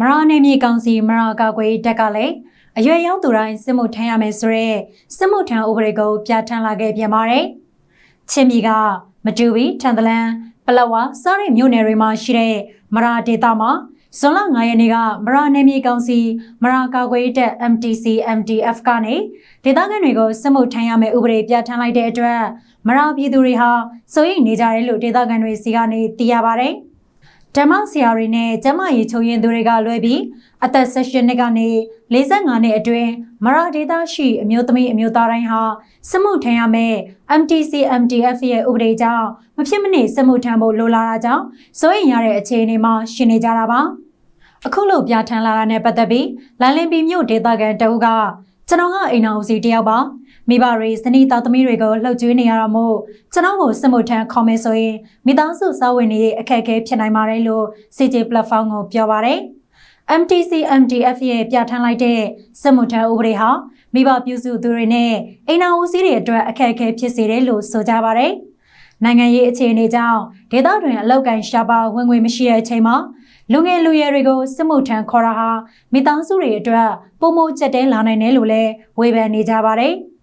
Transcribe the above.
မရာနယ်မြေကောင်စီမရာကာကွယ်တက်ကလည်းအရွယ်ရောက်သူတိုင်းစစ်မှုထမ်းရမယ်ဆိုရဲစစ်မှုထမ်းဥပဒေကိုပြဋ္ဌာန်းလာခဲ့ပြန်ပါတယ်။ချင်းပြည်ကမတူဘီထန်တလန်ပလဝါစားရိမြို့နယ်တွေမှာရှိတဲ့မရာဒေတာမှာဇွန်လ9ရက်နေ့ကမရာနယ်မြေကောင်စီမရာကာကွယ်တပ် MTC MDF ကနေဒေသခံတွေကိုစစ်မှုထမ်းရမယ်ဥပဒေပြဋ္ဌာန်းလိုက်တဲ့အတွက်မရာပြည်သူတွေဟာစိုးရိမ်နေကြတယ်လို့ဒေသခံတွေစီကနေသိရပါတယ်။ ဓမ္မဆရာတွေနဲ့ကျမရေးချုပ်ရင်သူတွေကလွဲပြီးအသက်16နှစ်ကနေ45နှစ်အတွင်းမရာဒေတာရှိအမျိုးသမီးအမျိုးသားတိုင်းဟာစစ်မှုထမ်းရမယ် MTC MDF ရဲ့ဥပဒေကြောင့်မဖြစ်မနေစစ်မှုထမ်းဖို့လိုလာတာကြောင့်စိုးရိမ်ရတဲ့အခြေအနေမှာရှင်နေကြတာပါအခုလိုပြဋ္ဌာန်းလာတာနဲ့ပတ်သက်ပြီးလန်လင်ပီမြို့ဒေသခံတအုပ်က ကျွန်တော်ကအိမ်အောင်စီတယောက်ပါမိဘတွေဇနီးသားသမီးတွေကိုလှုပ်ကြွေးနေရတာမို့ကျွန်တော်ကိုစစ်မှုထမ်းခေါ်မယ်ဆိုရင်မိသားစုစာဝင်တွေအခက်အခဲဖြစ်နိုင်ပါတယ်လို့ CJ platform ကိုပြောပါတယ် MTC MDF ရဲ့ပြဋ္ဌာန်းလိုက်တဲ့စစ်မှုထမ်းဥပဒေဟာမိဘပြုစုသူတွေနဲ့အိမ်နာဦးစီးတွေအတွက်အခက်အခဲဖြစ်စေတယ်လို့ဆိုကြပါတယ်။နိုင်ငံရေးအခြေအနေကြောင့်ဒေသတွင်အလောက်ကန်ရှာပါဝင်ငွေမရှိတဲ့အချိန်မှာ လူငယ်လူရွယ်တွေကိုစစ်မှုထမ်းခေါ်တာဟာမိသားစုတွေအတွက်ပုံမကျက်တဲလာနိုင်တယ်လို့လည်းဝေဖန်နေကြပါတယ်။